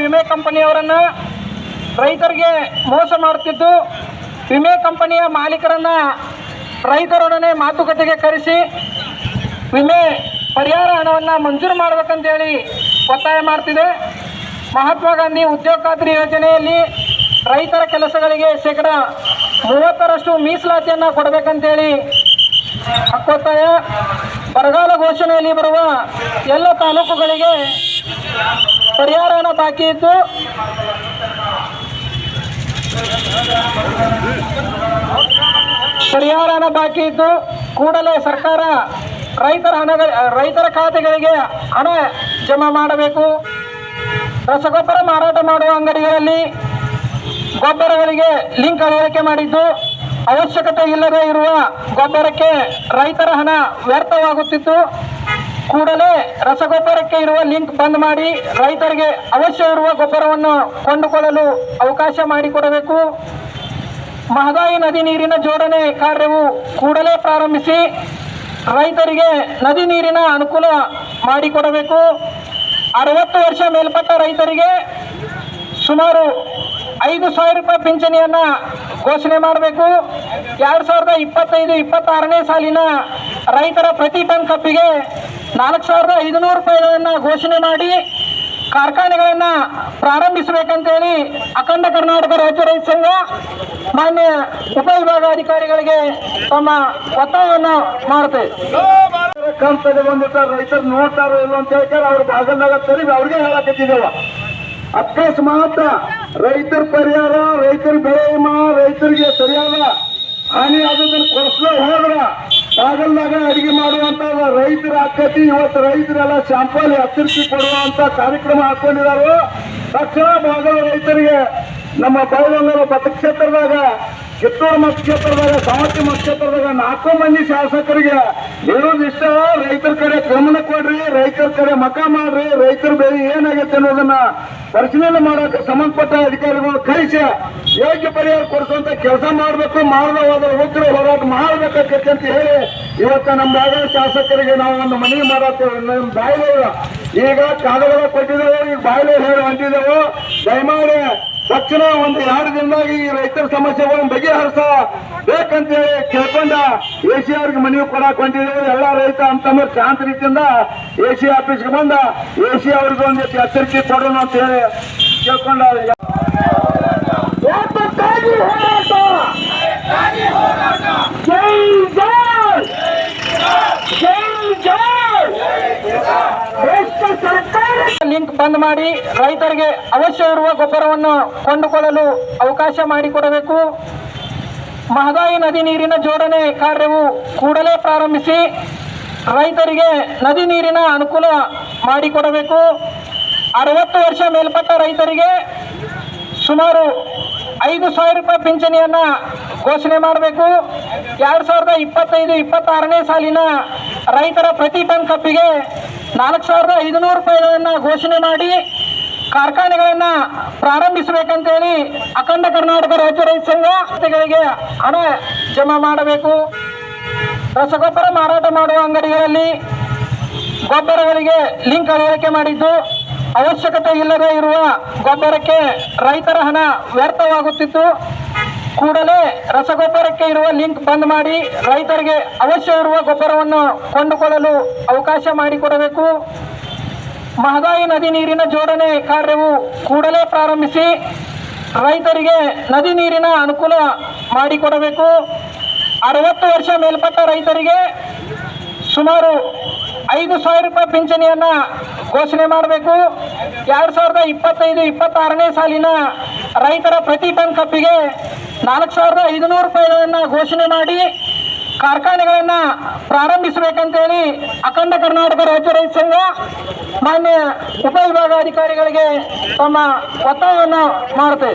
ವಿಮೆ ಕಂಪನಿಯವರನ್ನ ರೈತರಿಗೆ ಮೋಸ ಮಾಡುತ್ತಿದ್ದು ವಿಮೆ ಕಂಪನಿಯ ಮಾಲೀಕರನ್ನ ರೈತರೊಡನೆ ಮಾತುಕತೆಗೆ ಕರೆಸಿ ವಿಮೆ ಪರಿಹಾರ ಹಣವನ್ನು ಮಂಜೂರು ಮಾಡಬೇಕಂತೇಳಿ ಒತ್ತಾಯ ಮಾಡ್ತಿದೆ. ಮಹಾತ್ಮ ಗಾಂಧಿ ಉದ್ಯೋಗ ಖಾತ್ರಿ ಯೋಜನೆಯಲ್ಲಿ ರೈತರ ಕೆಲಸಗಳಿಗೆ ಶೇಕಡ ಮೂವತ್ತರಷ್ಟು ಮೀಸಲಾತಿಯನ್ನು ಕೊಡಬೇಕಂತೇಳಿ ಒತ್ತಾಯ. ಬರಗಾಲ ಘೋಷಣೆಯಲ್ಲಿ ಬರುವ ಎಲ್ಲ ತಾಲೂಕುಗಳಿಗೆ ಪರಿಹಾರ ಹಣ ಬಾಕಿ ಇದ್ದು ಪರಿಹಾರ ಹಣ ಬಾಕಿ ಇದ್ದು ಕೂಡಲೇ ಸರ್ಕಾರ ರೈತರ ಹಣ ರೈತರ ಖಾತೆಗಳಿಗೆ ಹಣ ಜಮಾ ಮಾಡಬೇಕು. ರಸಗೊಬ್ಬರ ಮಾರಾಟ ಮಾಡುವ ಅಂಗಡಿಗಳಲ್ಲಿ ಗೊಬ್ಬರಗಳಿಗೆ ಲಿಂಕ್ ಅಳವಡಿಕೆ ಮಾಡಿದ್ದು. ಅವಶ್ಯಕತೆ ಇಲ್ಲದೆ ಇರುವ ಗೊಬ್ಬರಕ್ಕೆ ರೈತರ ಹಣ ವ್ಯರ್ಥವಾಗುತ್ತಿತ್ತು. ಕೂಡಲೇ ರಸಗೊಬ್ಬರಕ್ಕೆ ಇರುವ ಲಿಂಕ್ ಬಂದ್ ಮಾಡಿ ರೈತರಿಗೆ ಅವಶ್ಯ ಇರುವ ಗೊಬ್ಬರವನ್ನು ಕೊಂಡುಕೊಳ್ಳಲು ಅವಕಾಶ ಮಾಡಿಕೊಡಬೇಕು. ಮಹದಾಯಿ ನದಿ ನೀರಿನ ಜೋಡಣೆ ಕಾರ್ಯವು ಕೂಡಲೇ ಪ್ರಾರಂಭಿಸಿ ರೈತರಿಗೆ ನದಿ ನೀರಿನ ಅನುಕೂಲ ಮಾಡಿಕೊಡಬೇಕು. ಅರವತ್ತು ವರ್ಷ ಮೇಲ್ಪಟ್ಟ ರೈತರಿಗೆ ಸುಮಾರು ಐದು ಸಾವಿರ ರೂಪಾಯಿ ಪಿಂಚಣಿಯನ್ನು ಘೋಷಣೆ ಮಾಡಬೇಕು. ಎರಡು ಸಾವಿರದ ಇಪ್ಪತ್ತೈದು, ಇಪ್ಪತ್ತಾರನೇ ಸಾಲಿನ ರೈತರ ಪ್ರತಿ ಟನ್ ಕಪ್ಪಿಗೆ ನಾಲ್ಕು ಸಾವಿರದ ಐದುನೂರು ರೂಪಾಯಿಗಳನ್ನು ಘೋಷಣೆ ಮಾಡಿ ಕಾರ್ಖಾನೆಗಳನ್ನು ಪ್ರಾರಂಭಿಸಬೇಕಂತೇಳಿ ಅಖಂಡ ಕರ್ನಾಟಕ ರಾಜ್ಯ ರೈತ ಸಂಘ ಮಾನ್ಯ ಉಪವಿಭಾಗಾಧಿಕಾರಿಗಳಿಗೆ ತಮ್ಮ ಒತ್ತಾಯವನ್ನು ಮಾಡುತ್ತೆ. ಸರ್ ರೈತರು ನೋಡ್ತಾರೋ ಇಲ್ಲ ಅಂತ ಹೇಳ್ತಾರೆ, ಅವ್ರ ಭಾಗದಾಗ ತರಿ, ಅವ್ರಿಗೆ ಹೇಳಕತ್ತಿದ್ದೇವ. ಅಕಸ್ಮಾತ್ ರೈತರ ಪರಿಹಾರ, ರೈತರ ಬೆಳೆ ರೈತರಿಗೆ ಸರಿಯಾದ ಹಾನಿ ಆದದನ್ನು ಕೊಡಿಸ್ಲೋ ಹೋದ್ರ ಬಾಗಲ್ದಾಗ ಅಡಿಗೆ ಮಾಡುವಂತ ರೈತರ ಆಕತಿ ಇವತ್ತು ರೈತರೆಲ್ಲ ಶಾಂಪಲ್ ಎಚ್ಚರಿಕೆ ಕೊಡುವಂತ ಕಾರ್ಯಕ್ರಮ ಹಾಕೊಂಡಿದ್ದಾರೆ ತಕ್ಷಣ ಭಾಗದ ರೈತರಿಗೆ ನಮ್ಮ ಬೈಲಂಗಲ ಮತಕ್ಷೇತ್ರದಾಗ ಕಿತ್ತೂರು ಮತಕ್ಷೇತ್ರದಾಗ ಮತ ಕ್ಷೇತ್ರದಾಗ ನಾಲ್ಕು ಮಂದಿ ಶಾಸಕರಿಗೆ ಹೇಳೋದಿಷ್ಟ ರೈತರ ಕಡೆ ಗಮನ ಕೊಡ್ರಿ, ರೈತರ ಕಡೆ ಮಕ ಮಾಡ್ರಿ, ರೈತರ ಬೆಳೆ ಏನಾಗುತ್ತೆ ಅನ್ನೋದನ್ನ ಪರಿಶೀಲನೆ ಮಾಡಕ್ಕೆ ಸಂಬಂಧಪಟ್ಟ ಅಧಿಕಾರಿಗಳು ಕಳಿಸಿ, ಯೋಗ್ಯ ಪರಿಹಾರ ಕೊಡಿಸುವಂತ ಕೆಲಸ ಮಾಡಬೇಕು ಮಾಡದ ಹೋದ್ರೆ ಉಗ್ರ ಹೋರಾಟ ಮಾಡಬೇಕಾಗತ್ತೆ ಅಂತ ಹೇಳಿ ಇವತ್ತ ನಮ್ಮ ಭಾಗದ ಶಾಸಕರಿಗೆ ನಾವು ಒಂದು ಮನವಿ ಮಾಡತ್ತೇವೆ. ನಮ್ಮ ಬಾಯಿಲೆ ಈಗ ಕಾಗದ ಕೊಟ್ಟಿದ್ದೇವೆ, ಈಗ ಬಾಯಿಲೆ ಹೇಳಿ ಅಂದಿದ್ದೇವೆ ದಯಮಾಡಿ ತಕ್ಷಣ ಒಂದು ಎರಡು ದಿನದಾಗ ಈ ರೈತರ ಸಮಸ್ಯೆಗಳನ್ನು ಬಗೆಹರಿಸ ಬೇಕಂತೇಳಿ ಕೇಳ್ಕೊಂಡ ಎ ಸಿ ಅವ್ರಿಗೆ ಮನವಿ ಕೊಡಕ್ ಹೊಂಟಿದ್ದೇವೆ ಎಲ್ಲ ರೈತ ಅಂತಂದ್ರೆ ಶಾಂತ ರೀತಿಯಿಂದ ಎ ಸಿ ಆಫೀಸ್ಗೆ ಬಂದ ಎ ಸಿ ಅವ್ರಿಗೆ ಒಂದು ಎಚ್ಚರಿಕೆ ಕೊಡೋಣ ಅಂತ ಹೇಳಿ ಕೇಳ್ಕೊಂಡ. ಜೈ ಜೈ ಜೈ ಭ್ರಷ್ಟ ಸರ್ಕಾರ ಲಿಂಕ್ ಬಂದ್ ಮಾಡಿ ರೈತರಿಗೆ ಅವಶ್ಯ ಇರುವ ಗೊಬ್ಬರವನ್ನು ಕೊಂಡುಕೊಳ್ಳಲು ಅವಕಾಶ ಮಾಡಿಕೊಡಬೇಕು. ಮಹದಾಯಿ ನದಿ ನೀರಿನ ಜೋಡಣೆ ಕಾರ್ಯವು ಕೂಡಲೇ ಪ್ರಾರಂಭಿಸಿ ರೈತರಿಗೆ ನದಿ ನೀರಿನ ಅನುಕೂಲ ಮಾಡಿಕೊಡಬೇಕು. ಅರವತ್ತು ವರ್ಷ ಮೇಲ್ಪಟ್ಟ ರೈತರಿಗೆ ಸುಮಾರು ಐದು ಸಾವಿರ ರೂಪಾಯಿ ಪಿಂಚಣಿಯನ್ನ ಘೋಷಣೆ ಮಾಡಬೇಕು. ಎರಡು ಸಾವಿರದ ಇಪ್ಪತ್ತೈದು, ಇಪ್ಪತ್ತಾರನೇ ಸಾಲಿನ ರೈತರ ಪ್ರತಿ ಟನ್ ಕಪ್ಪಿಗೆ ನಾಲ್ಕು ಸಾವಿರದ ಐದುನೂರು ರೂಪಾಯಿಗಳನ್ನು ಘೋಷಣೆ ಮಾಡಿ ಕಾರ್ಖಾನೆಗಳನ್ನು ಪ್ರಾರಂಭಿಸಬೇಕಂತೇಳಿ ಅಖಂಡ ಕರ್ನಾಟಕ ರಾಜ್ಯ ರೈತ ಸಂಘಗಳಿಗೆ ಹಣ ಜಮಾ ಮಾಡಬೇಕು. ರಸಗೊಬ್ಬರ ಮಾರಾಟ ಮಾಡುವ ಅಂಗಡಿಗಳಲ್ಲಿ ಗೊಬ್ಬರಗಳಿಗೆ ಲಿಂಕ್ ಅಳವಡಿಕೆ ಮಾಡಿದ್ದು. ಅವಶ್ಯಕತೆ ಇಲ್ಲದೆ ಇರುವ ಗೊಬ್ಬರಕ್ಕೆ ರೈತರ ಹಣ ವ್ಯರ್ಥವಾಗುತ್ತಿತ್ತು. ಕೂಡಲೇ ರಸಗೊಬ್ಬರಕ್ಕೆ ಇರುವ ಲಿಂಕ್ ಬಂದ್ ಮಾಡಿ ರೈತರಿಗೆ ಅವಶ್ಯ ಇರುವ ಗೊಬ್ಬರವನ್ನು ಕೊಂಡುಕೊಳ್ಳಲು ಅವಕಾಶ ಮಾಡಿಕೊಡಬೇಕು. ಮಹದಾಯಿ ನದಿ ನೀರಿನ ಜೋಡಣೆ ಕಾರ್ಯವು ಕೂಡಲೇ ಪ್ರಾರಂಭಿಸಿ ರೈತರಿಗೆ ನದಿ ನೀರಿನ ಅನುಕೂಲ ಮಾಡಿಕೊಡಬೇಕು. ಅರವತ್ತು ವರ್ಷ ಮೇಲ್ಪಟ್ಟ ರೈತರಿಗೆ ಸುಮಾರು ಐದು ಸಾವಿರ ರೂಪಾಯಿ ಪಿಂಚಣಿಯನ್ನು ಘೋಷಣೆ ಮಾಡಬೇಕು. ಎರಡು ಸಾವಿರದ ಇಪ್ಪತ್ತೈದು, ಇಪ್ಪತ್ತಾರನೇ ಸಾಲಿನ ರೈತರ ಪ್ರತಿ ಟನ್ ಕಪ್ಪಿಗೆ ನಾಲ್ಕು ಸಾವಿರದ ಐದುನೂರು ರೂಪಾಯಿಗಳನ್ನು ಘೋಷಣೆ ಮಾಡಿ ಕಾರ್ಖಾನೆಗಳನ್ನು ಪ್ರಾರಂಭಿಸಬೇಕಂತೇಳಿ ಅಖಂಡ ಕರ್ನಾಟಕ ರಾಜ್ಯ ರೈತ ಸಂಘ ಮಾನ್ಯ ಉಪವಿಭಾಗಾಧಿಕಾರಿಗಳಿಗೆ ತಮ್ಮ ಒತ್ತಾಯವನ್ನು ಮಾಡುತ್ತೆ.